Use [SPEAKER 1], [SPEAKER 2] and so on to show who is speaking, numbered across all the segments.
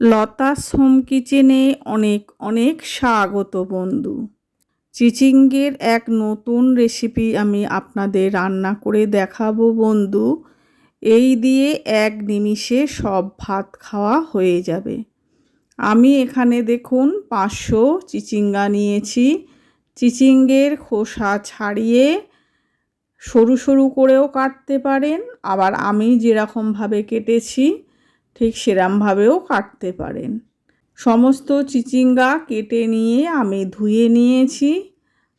[SPEAKER 1] লতা home কিচেনে অনেক অনেক স্বাগত বন্ধু। চিচিঙ্গের এক নতুন রেসিপি আমি আপনাদের রান্না করে দেখাবো বন্ধু। এই দিয়ে এক নিমিষে সব ভাত খাওয়া হয়ে যাবে। আমি এখানে দেখুন পাঁচশো চিচিঙ্গা নিয়েছি। চিচিঙ্গের খোসা ছাড়িয়ে সরু সরু করেও কাটতে পারেন। আবার আমি যেরকমভাবে কেটেছি ঠিক সেরমভাবেও কাটতে পারেন। সমস্ত চিচিঙ্গা কেটে নিয়ে আমি ধুয়ে নিয়েছি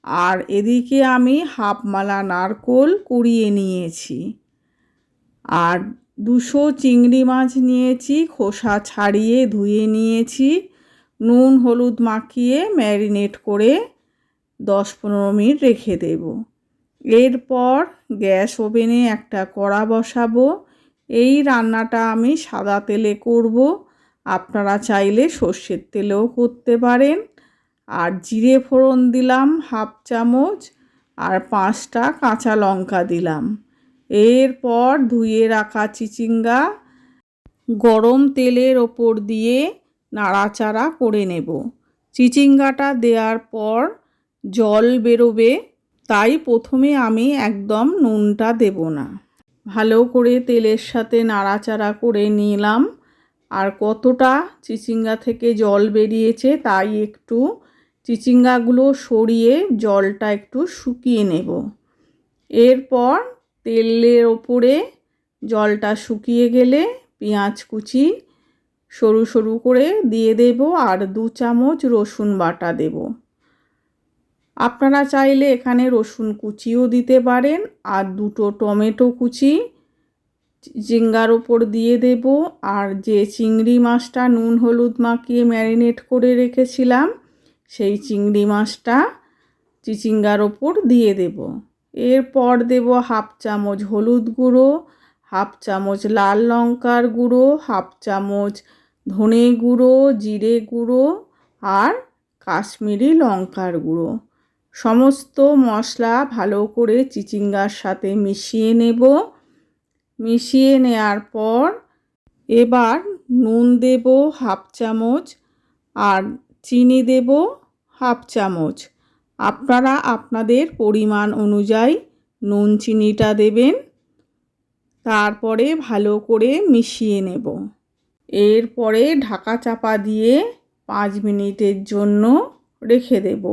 [SPEAKER 1] আর এদিকে আমি হাফ মালা নারকোল কুড়িয়ে নিয়েছি। আর দুশো চিংড়ি মাছ নিয়েছি, খোসা ছাড়িয়ে ধুয়ে নিয়েছি, নুন হলুদ মাখিয়ে ম্যারিনেট করে দশ পনেরো মিনিট রেখে দেব। এরপর গ্যাস ওভেনে একটা কড়া বসাবো। এই রান্নাটা আমি সাদা তেলে করব। আপনারা চাইলে সর্ষের তেলেও করতে পারেন। আর জিরে ফোড়ন দিলাম হাফ চামচ আর পাঁচটা কাঁচা লঙ্কা দিলাম। এরপর ধুয়ে রাখা চিচিঙ্গা গরম তেলের ওপর দিয়ে নাড়াচাড়া করে নেব। চিচিঙ্গাটা দেওয়ার পর জল বেরোবে, তাই প্রথমে আমি একদম নুনটা দেব না। ভালো করে তেলের সাথে নাড়াচাড়া করে নিলাম। আর কতটা চিচিঙ্গা থেকে জল বেরিয়েছে তাই একটু চিচিঙ্গাগুলো সরিয়ে জলটা একটু শুকিয়ে নেব। এরপর তেলের ওপরে জলটা শুকিয়ে গেলে পেঁয়াজ কুচি সরু সরু করে দিয়ে দেব আর দু চামচ রসুন বাটা দেব। আপনারা চাইলে এখানে রসুন কুচিও দিতে পারেন আর দুটো টমেটো কুচি জিঙ্গার ওপর দিয়ে দেব। আর যে চিংড়ি মাছটা নুন হলুদ মাখিয়ে ম্যারিনেট করে রেখেছিলাম, সেই চিংড়ি মাছটা চিচিঙ্গার ওপর দিয়ে দেব। এরপর দেব হাফ চামচ হলুদ গুঁড়ো, হাফ চামচ লাল লঙ্কার গুঁড়ো, হাফ চামচ ধনে গুঁড়ো, জিরে গুঁড়ো আর কাশ্মীরি লঙ্কার গুঁড়ো। সমস্ত মশলা ভালো করে চিচিঙ্গার সাথে মিশিয়ে নেব। মিশিয়ে নেওয়ার পর এবার নুন দেব হাফ চামচ আর চিনি দেব হাফ চামচ। আপনারা আপনাদের পরিমাণ অনুযায়ী নুন চিনিটা দেবেন। তারপরে ভালো করে মিশিয়ে নেব। এরপরে ঢাকা চাপা দিয়ে পাঁচ মিনিটের জন্য রেখে দেব।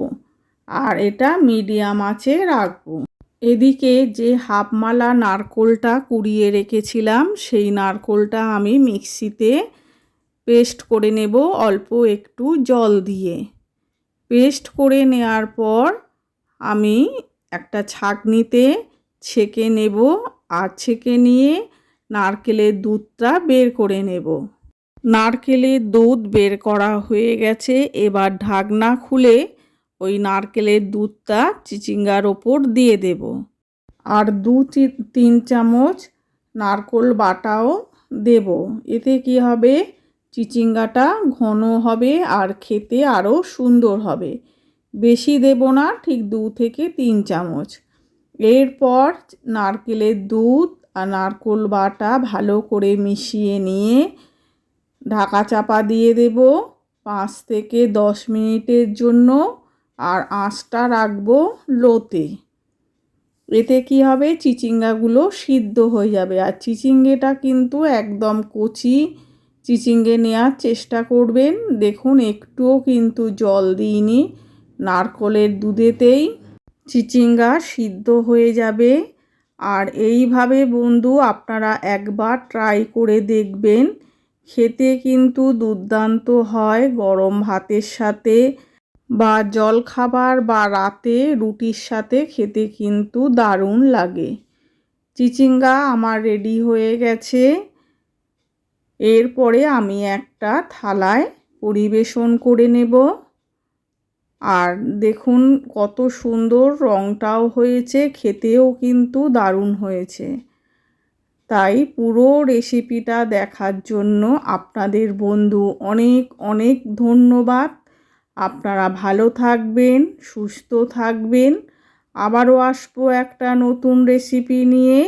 [SPEAKER 1] আর এটা মিডিয়াম আঁচে রাখব। এদিকে যে হাফমালা নারকোলটা কুড়িয়ে রেখেছিলাম, সেই নারকোলটা আমি মিক্সিতে পেস্ট করে নেব অল্প একটু জল দিয়ে। পেস্ট করে নেওয়ার পর আমি একটা ছাঁকনিতে ছেঁকে নেব আর ছেঁকে নিয়ে নারকেলের দুধটা বের করে নেব। নারকেলের দুধ বের করা হয়ে গেছে, এবার ঢাকনা খুলে ওই নারকেলের দুধটা চিচিঙ্গার ওপর দিয়ে দেব। আর দু তিন চামচ নারকোল বাটাও দেব। এতে কি হবে? চিচিঙ্গাটা ঘন হবে আর খেতে আরও সুন্দর হবে। বেশি দেব না, ঠিক দু থেকে তিন চামচ। এরপর নারকেলের দুধ আর নারকোল বাটা ভালো করে মিশিয়ে নিয়ে ঢাকা চাপা দিয়ে দেব। পাঁচ থেকে দশ মিনিটের জন্য আর আঁচটা রাখব লোতে। এতে কি হবে? চিচিঙ্গাগুলো সিদ্ধ হয়ে যাবে। আর চিচিঙ্গেটা কিন্তু একদম কচি চিচিঙ্গে নেওয়ার চেষ্টা করবেন। দেখুন, একটুও কিন্তু জল দিইনি নারকলের দুধেতেই। চিচিঙ্গা সিদ্ধ হয়ে যাবে। আর এইভাবে বন্ধু, আপনারা একবার ট্রাই করে দেখবেন। খেতে কিন্তু দুর্দান্ত হয় গরম ভাতের সাথে। বা জল খাবার বা রাতে রুটির সাথে খেতে কিন্তু দারুণ লাগে। চিচিঙ্গা আমার রেডি হয়ে গেছে। এরপরে আমি একটা থালায় পরিবেশন করে নেব। আর দেখুন কত সুন্দর রঙটাও হয়েছে, খেতেও কিন্তু দারুণ হয়েছে। তাই পুরো রেসিপিটা দেখার জন্য আপনাদের বন্ধু অনেক অনেক ধন্যবাদ। আপনারা ভালো থাকবেন সুস্থ থাকবেন। আবারও আসব একটা নতুন রেসিপি নিয়ে।